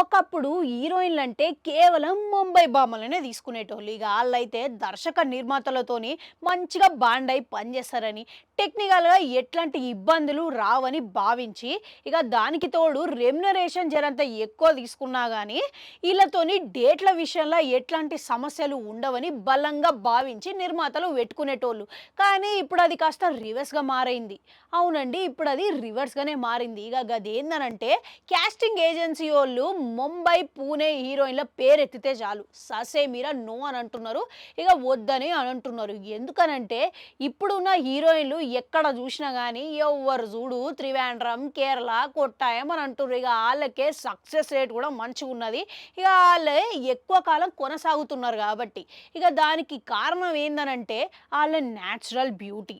ఒకప్పుడు హీరోయిన్లు అంటే కేవలం ముంబై బామ్మలనే తీసుకునేటోళ్ళు. ఇక వాళ్ళైతే దర్శక నిర్మాతలతోని మంచిగా బాండ్ అయి పనిచేస్తారని టెక్నికల్గా ఎట్లాంటి ఇబ్బందులు రావని భావించి ఇక దానికి తోడు రెమ్యునరేషన్ జరంత ఎక్కువ తీసుకున్నా కానీ వీళ్ళతోని డేట్ల విషయంలో ఎట్లాంటి సమస్యలు ఉండవని బలంగా భావించి నిర్మాతలు పెట్టుకునేటోళ్ళు కానీ ఇప్పుడు అది కాస్త రివర్స్గా మారైంది. అవునండి ఇప్పుడు అది రివర్స్గానే మారింది. ఇక గదేందనంటే ఏందనంటే క్యాస్టింగ్ ఏజెన్సీ వాళ్ళు ముంబై పూణే హీరోయిన్ల పేరు ఎత్తితే చాలు. ససే మీరా నో అని అంటున్నారు. ఇక వద్దని అని అంటున్నారు. ఎందుకనంటే ఇప్పుడున్న హీరోయిన్లు ఎక్కడ చూసినా కానీ ఎవరు చూడు త్రివేంద్రం కేరళ కొట్టాయం అని అంటున్నారు ఇక వాళ్ళకే సక్సెస్ రేట్ కూడా మంచిగా ఉన్నది. ఇక వాళ్ళే ఎక్కువ కాలం కొనసాగుతున్నారు కాబట్టి. ఇక దానికి కారణం ఏందనంటే వాళ్ళ న్యాచురల్ బ్యూటీ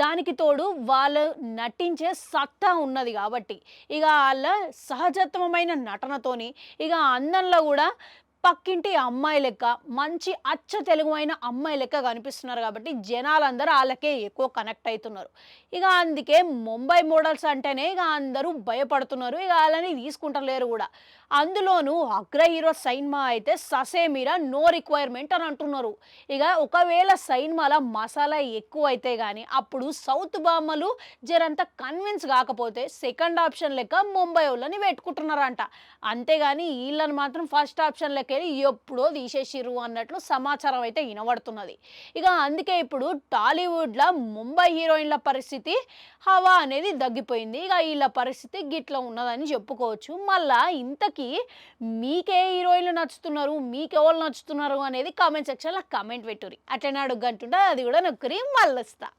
దానికి తోడు వాళ్ళు నటించే సత్తా ఉన్నది కాబట్టి. ఇక వాళ్ళ సహజత్వమైన నటనతోని ఇక అందంలో కూడా పక్కింటి అమ్మాయి లెక్క మంచి అచ్చ తెలుగు అయిన అమ్మాయి లెక్క కనిపిస్తున్నారు కాబట్టి జనాలందరూ వాళ్ళకే ఎక్కువ కనెక్ట్ అవుతున్నారు ఇక అందుకే ముంబై మోడల్స్ అంటేనే ఇక అందరూ భయపడుతున్నారు. ఇక వాళ్ళని తీసుకుంటలేరు కూడా. అందులోనూ అగ్ర హీరో సైన్మా అయితే ససేమిరా నో రిక్వైర్మెంట్ అని అంటున్నారు. ఇక ఒకవేళ సైన్మాల మసాలా ఎక్కువ అయితే కానీ అప్పుడు సౌత్ బామ్మలు జరంత కన్విన్స్ కాకపోతే సెకండ్ ఆప్షన్ లెక్క ముంబై వాళ్ళని పెట్టుకుంటున్నారంట. అంతేగాని వీళ్ళని మాత్రం ఫస్ట్ ఆప్షన్ లెక్క ఎప్పుడో తీసేసిర్రు అన్నట్లు సమాచారం అయితే వినబడుతున్నది. ఇక అందుకే ఇప్పుడు టాలీవుడ్లో ముంబై హీరోయిన్ల పరిస్థితి హవా అనేది తగ్గిపోయింది. ఇక వీళ్ళ పరిస్థితి గిట్లా ఉన్నదని చెప్పుకోవచ్చు. మళ్ళా ఇంతకీ మీకే హీరోయిన్లు నచ్చుతున్నారు మీకెవరు నచ్చుతున్నారు అనేది కామెంట్ సెక్షన్లో కామెంట్ పెట్టుర్రి. అట్లనే అడుగుంటుంటే అది కూడా నొక్కరి మళ్ళొస్తా.